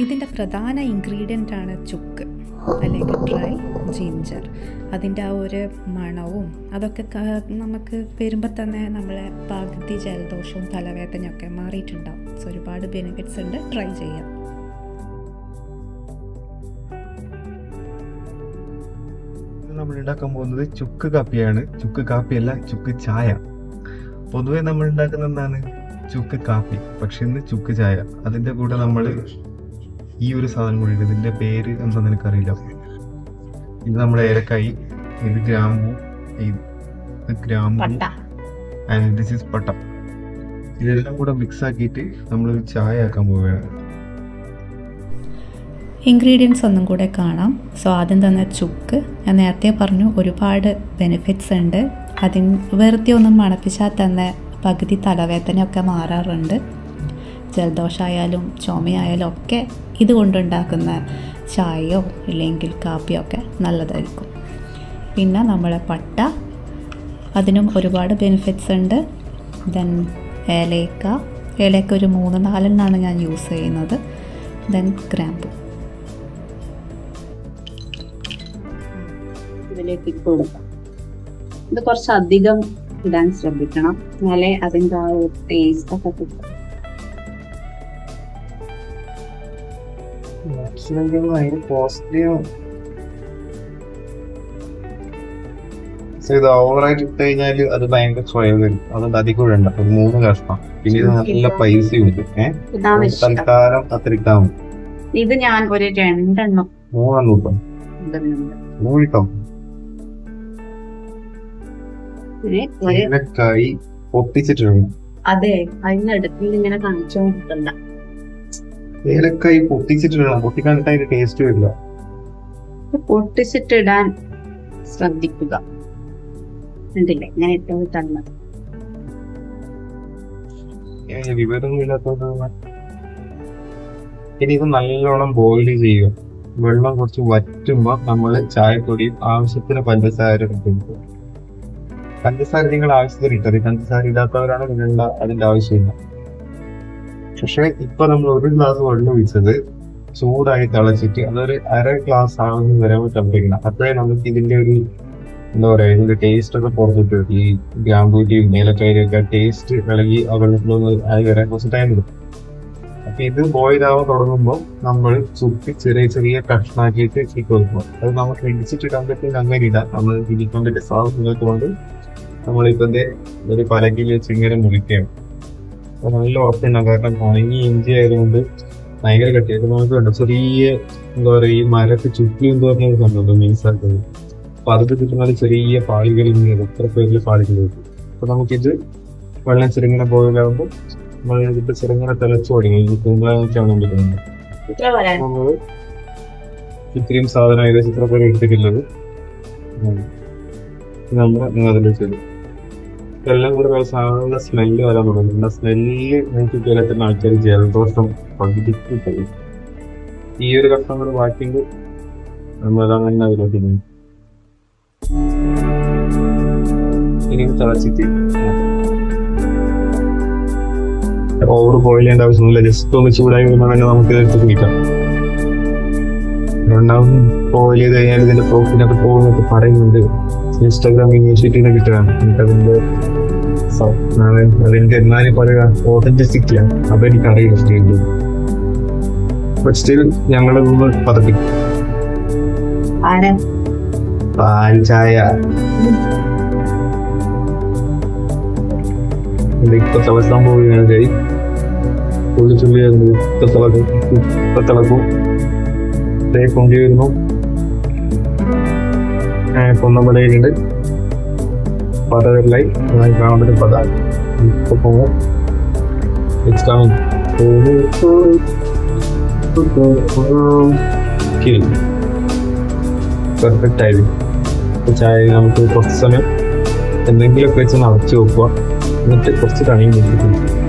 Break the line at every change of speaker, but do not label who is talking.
ഇതിന്റെ പ്രധാന ഇൻഗ്രീഡിയന്റ് ആണ് ചുക്ക് അല്ലെങ്കിൽ ഡ്രൈ ജിഞ്ചർ. അതിന്റെ ആ ഒരു മണവും അതൊക്കെ നമുക്ക് വരുമ്പോൾ തന്നെ നമ്മളെ പകുതി ജലദോഷവും തലവേദനയൊക്കെ മാറിയിട്ടുണ്ടാവും. സോ ഒരുപാട് ബെനിഫിറ്റ്സ് ഉണ്ട് ട്രൈ ചെയ്യാം
നമ്മൾ ഉണ്ടാക്കാൻ പോകുന്നത് ചുക്ക് കാപ്പിയാണ്. ചുക്ക് കാപ്പിയല്ല ചുക്ക് ചായ. പൊതുവെ നമ്മൾ ഉണ്ടാക്കുന്ന എന്താണ് ചുക്ക് കാപ്പി. പക്ഷെ ഇന്ന് ചുക്ക് ചായ. അതിന്റെ കൂടെ നമ്മൾ ഈ ഒരു സാധനം കൂടി ഉണ്ട് ഇതിന്റെ പേര് എന്താണെന്ന് എനിക്കറിയില്ല ഇത് നമ്മുടെ ഏലക്കായി. ഇത് ഗ്രാമ്പു. ഇത് ഗ്രാമ്പു. ആൻഡ് ദിസ് ഇസ് പട്ട. ഇതെല്ലാം കൂടെ മിക്സ് ആക്കിയിട്ട് നമ്മളൊരു ചായ ആക്കാൻ പോവുകയാണ്.
ഇൻഗ്രീഡിയൻസ് ഒന്നും കൂടെ കാണാം. സോ ആദ്യം തന്നെ ചുക്ക്. ഞാൻ നേരത്തെ പറഞ്ഞു ഒരുപാട് ബെനിഫിറ്റ്സ് ഉണ്ട്. അതിന് വെറുതെ ഒന്നും മണപ്പിച്ചാൽ തന്നെ പകുതി തലവേദനയൊക്കെ മാറാറുണ്ട്. ജലദോഷമായാലും ചുമയായാലും ഒക്കെ ഇത് കൊണ്ടുണ്ടാക്കുന്ന ചായയോ ഇല്ലെങ്കിൽ കാപ്പിയോ ഒക്കെ നല്ലതായിരിക്കും. പിന്നെ നമ്മളെ പട്ട. അതിനും ഒരുപാട് ബെനിഫിറ്റ്സ് ഉണ്ട്. ദെൻ ഏലക്ക. ഏലക്ക ഒരു മൂന്ന് നാലെണ്ണമാണ് ഞാൻ യൂസ് ചെയ്യുന്നത്. ദെൻ ഗ്രാമ്പു.
ഇതിലേക്ക് ഇട്ട് കൊടുക്കാം. ഇത് കുറച്ച് അധികം ഇടാൻ എന്നാലേ അതിന്റെ ആ ടേസ്റ്റ് ഒക്കെ കിട്ടും.
ഇത് ഓവറായിട്ട് ഇട്ട് കഴിഞ്ഞാൽ അത് ഭയങ്കര സ്വയം വരും. അതുകൊണ്ട് അധികം ഇടണ്ട. ഒരു മൂന്ന് കഷ്ണം. പിന്നെ ഇത് നല്ല പൈസയും ഉണ്ട് ഏഹ് തൽക്കാലം അത്രയ്ക്കാ മതി.
ഇത് ഞാൻ ഒരു രണ്ടെണ്ണം.
മൂന്നെണ്ണം ഇട്ടോ? മൂന്നിട്ടോ ഏലക്കായി പൊട്ടിച്ചിട്ടുണ്ട്.
അതെ അതിനടുത്ത് ഇങ്ങനെ കാണിച്ചോണ്ടിട്ടുണ്ട്
ഏലക്കായി പൊട്ടിച്ചിട്ടിടണം പൊട്ടിക്കാണ്ടിട്ട് അതിന്റെ ടേസ്റ്റ് വരില്ല
പൊട്ടിച്ചിട്ടിടാൻ ശ്രദ്ധിക്കുക. കണ്ടില്ലേ? തന്നത്.
ഇനി ഇത് നല്ലോണം ബോയിൽ ചെയ്യുക. വെള്ളം കുറച്ച് വറ്റുമ്പോ നമ്മൾ ചായപ്പൊടിയും ആവശ്യത്തിന് പഞ്ചസാര ഇടും പഞ്ചസാര നിങ്ങൾ ആവശ്യത്തിന് ഇട്ടത്. പഞ്ചസാര ഇടാത്തവരാണ് നിങ്ങളുടെ അതിന്റെ ആവശ്യമില്ല. പക്ഷെ ഇപ്പൊ നമ്മൾ ഒരു ഗ്ലാസ് വെള്ളം ഒഴിച്ചത് ചൂടായി തിളച്ചിട്ട് അതൊരു അര ഗ്ലാസ് ആണെന്ന് വരെ ചമ്പിക്കണം അപ്പോഴേ നമുക്ക് ഇതിന്റെ ഒരു എന്താ പറയാ ഇതിന്റെ ടേസ്റ്റ് ഒക്കെ പുറത്തിട്ട്. ഈ ഗ്രാമ്പൂറ്റിയും ഏലക്കായും ഒക്കെ ടേസ്റ്റ് ഇളകി ആ വെള്ളത്തിലൊന്ന് ആയി വരാൻ കുറച്ച് ടൈം എടുക്കും. അപ്പൊ ഇത് ബോയിൽ ആവാൻ തുടങ്ങുമ്പോൾ നമ്മൾ ചുറ്റി ചെറിയ ചെറിയ കഷ്ണാക്കിയിട്ട് ഇട്ട് കൊടുക്കും. അത് നമുക്ക് ഇടിച്ചിട്ടിടാൻ കണ്ടിട്ട് അങ്ങനെ ഇടാം. നമ്മൾ ഇടിക്കൊണ്ടിട്ട് സാധനങ്ങൾക്ക് കൊണ്ട് നമ്മളിപ്പോ ഒരു പലകിൽ വെച്ച് ഇങ്ങനെ മുറിക്കുകയാണ് നല്ല ഉറപ്പുണ്ടാവും കാരണം ഉണങ്ങി ഇഞ്ചി ആയതുകൊണ്ട് ഭയങ്കര കട്ടിയായിട്ട് നമുക്ക് വേണ്ട ചെറിയ എന്താ പറയുക ഈ മരത്ത് ചുറ്റി എന്ന് പറഞ്ഞ ഒരു സംഭവം മീൻസ് ആക്കുന്നത് അപ്പൊ അത് കിട്ടുന്ന ചെറിയ പാളികൾ ഇങ്ങനെ എത്ര പേരിൽ പാളികൾ കിട്ടും അപ്പൊ നമുക്കിത് വെള്ളം ചെറുങ്ങനെ ബോയിലാകുമ്പോൾ നമ്മൾ ഇതിന്റെ ചെറുങ്ങനെ തിളച്ചു തുടങ്ങി. ഈ തൂങ്ങാനൊക്കെയാണ് നമ്മൾ ഇത്രയും സാധനം ഏകദേശം ഇത്ര പേര് എടുത്തിട്ടുള്ളത്. നമ്മൾ അതിൽ ചെയ്തു എല്ലാം കൂടെ സാധനം സ്മെല്ല് വരാൻ തുടങ്ങി. ആ സ്മെല്ല് എനിക്ക് കേരളത്തിൽ ആൾക്കാർ ജലദോഷം പകുതിക്ക് പോയി ഈ ഒരു കഷ്ണം കൂടെ ബാക്കിയെങ്കിൽ നമ്മൾ അങ്ങനെ. ഇനി ഇത് തിളച്ചിട്ട് ഓവർ ബോയിൽ ചെയ്യേണ്ട ആവശ്യമില്ല ജസ്റ്റ് ഒന്ന് ചൂടായി വരുമ്പോൾ തന്നെ നമുക്ക് എടുത്ത് കുടിക്കാം. രണ്ടാമത് ബോയിൽ ചെയ്ത് കഴിഞ്ഞാൽ ഇതിന്റെ പ്രോട്ടീനൊക്കെ പോകുന്നൊക്കെ പറയുന്നുണ്ട്. ഇൻസ്റ്റാഗ്രാം യൂണിവേഴ്സിറ്റിന്ന് കിട്ടുകയാണ് എനിക്ക് അതിന്റെ എന്നാലും പറയുക ഓതന്റിസിറ്റി ആണ് അതെനിക്ക് അറിയില്ല സ്റ്റേജിൽ ബട്ട് സ്റ്റിൽ ഞങ്ങളൊന്ന് പതപ്പി
ആരാ
പാൽ ചായ ഇത് ഇപ്പൊ തിളക്കാൻ പോവുകയാണ് കൈ തുള്ളി തുള്ളി ഇപ്പൊ തിളക്കും ഇപ്പൊ തിളക്കും ദേ പൊങ്കി വരുന്നു കൊന്നപ്പടയിലുണ്ട് പതവെള്ളായി കാണാൻ പറ്റും പത. ഇപ്പൊ പോകും ഇറ്റ്സ് കമ്മിങ് പെർഫെക്റ്റ് ആയിരിക്കും. ചായ നമുക്ക് കുറച്ച് സമയം എന്തെങ്കിലുമൊക്കെ വെച്ച് നടച്ചു വെക്കുക. എന്നിട്ട് കുറച്ച് കൊടുക്കും